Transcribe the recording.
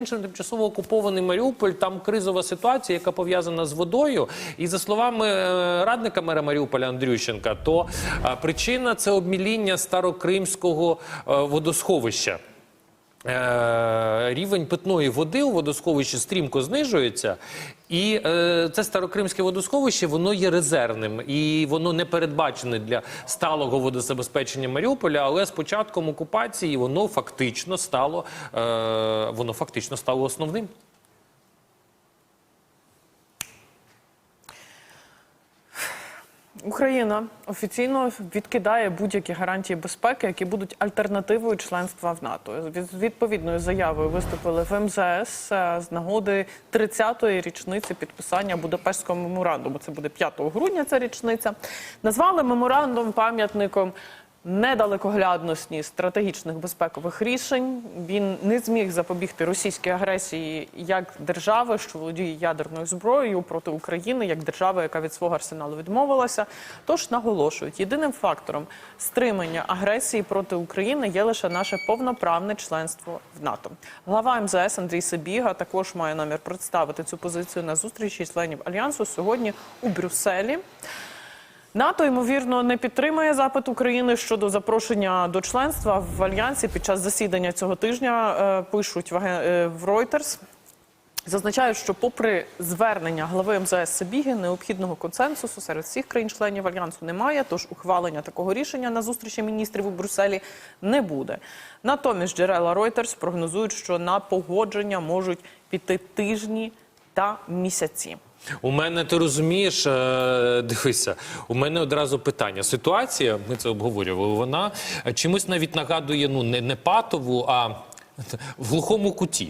Тимчасово окупований Маріуполь, там кризова ситуація, яка пов'язана з водою. І за словами е, радника мера Маріуполя Андрющенка, то е, причина це обміління старокримського е, водосховища. Рівень питної води у водосховищі стрімко знижується, і е, це старокримське водосховище воно є резервним і воно не передбачене для сталого водозабезпечення Маріуполя. Але з початком окупації воно фактично стало е, воно фактично стало основним. Україна офіційно відкидає будь-які гарантії безпеки, які будуть альтернативою членства в НАТО. З відповідною заявою виступили в МЗС е, з нагоди 30-ї річниці підписання Будапештського меморандуму. Це буде 5 грудня. Ця річниця назвали меморандум пам'ятником. Недалекоглядності стратегічних безпекових рішень він не зміг запобігти російській агресії як держави, що володіє ядерною зброєю проти України, як держави, яка від свого арсеналу відмовилася. Тож наголошують, єдиним фактором стримання агресії проти України є лише наше повноправне членство в НАТО. Глава МЗС Андрій Сабіга також має намір представити цю позицію на зустрічі членів альянсу сьогодні у Брюсселі. НАТО ймовірно не підтримує запит України щодо запрошення до членства в альянсі під час засідання цього тижня. е, Пишуть е, в Reuters. Зазначають, що попри звернення глави МЗС Сабіги, необхідного консенсусу серед всіх країн-членів альянсу немає. Тож ухвалення такого рішення на зустрічі міністрів у Брюсселі не буде. Натомість джерела Reuters прогнозують, що на погодження можуть піти тижні та місяці. У мене ти розумієш, е, дивися, у мене одразу питання. Ситуація, ми це обговорювали. Вона чимось навіть нагадує ну не, не патову, а в глухому куті.